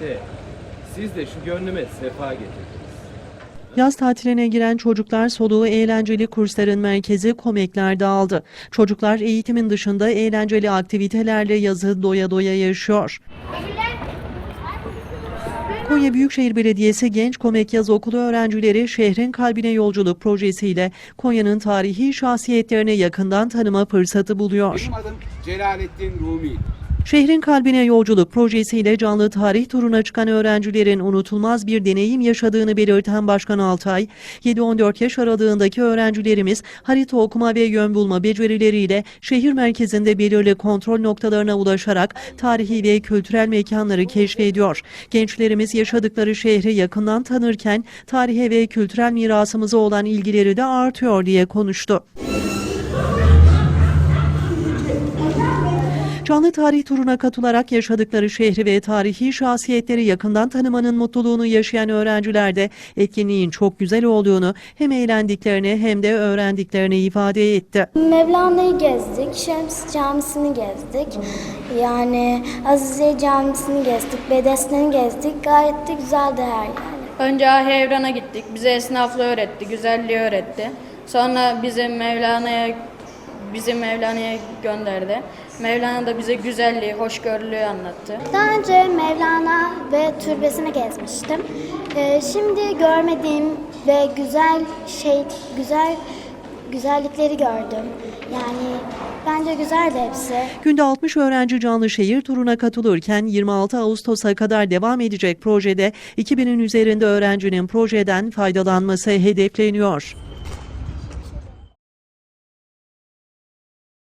İşte siz de şu gönlüme sefa getirdiniz. Yaz tatiline giren çocuklar soluğu eğlenceli kursların merkezi Komekler'de aldı. Çocuklar eğitimin dışında eğlenceli aktivitelerle yazı doya doya yaşıyor. Konya Büyükşehir Belediyesi Genç Komek Yaz Okulu öğrencileri şehrin kalbine yolculuk projesiyle Konya'nın tarihi şahsiyetlerini yakından tanıma fırsatı buluyor. Benim adım Celalettin Rumi. Şehrin kalbine yolculuk projesiyle canlı tarih turuna çıkan öğrencilerin unutulmaz bir deneyim yaşadığını belirten Başkan Altay, 7-14 yaş aralığındaki öğrencilerimiz harita okuma ve yön bulma becerileriyle şehir merkezinde belirli kontrol noktalarına ulaşarak tarihi ve kültürel mekanları keşfediyor. Gençlerimiz yaşadıkları şehri yakından tanırken tarihe ve kültürel mirasımıza olan ilgileri de artıyor diye konuştu. Canlı tarih turuna katılarak yaşadıkları şehri ve tarihi şahsiyetleri yakından tanımanın mutluluğunu yaşayan öğrenciler de etkinliğin çok güzel olduğunu hem eğlendiklerini hem de öğrendiklerini ifade etti. Mevlana'yı gezdik, Şems Camisi'ni gezdik. Yani Azize Camisi'ni gezdik, Bedesten'i gezdik. Gayet de güzeldi her yer. Önce Ahi Evran'a gittik. Bize esnaflığı öğretti, güzelliği öğretti. Sonra bizi Mevlana'ya bizi Mevlana'ya gönderdi. Mevlana da bize güzelliği, hoşgörülüğü anlattı. Daha önce Mevlana ve türbesini gezmiştim. Ee, şimdi görmediğim ve güzel şey, güzel güzellikleri gördüm. Yani bence güzeldi hepsi. Günde 60 öğrenci canlı şehir turuna katılırken 26 Ağustos'a kadar devam edecek projede 2000'in üzerinde öğrencinin projeden faydalanması hedefleniyor.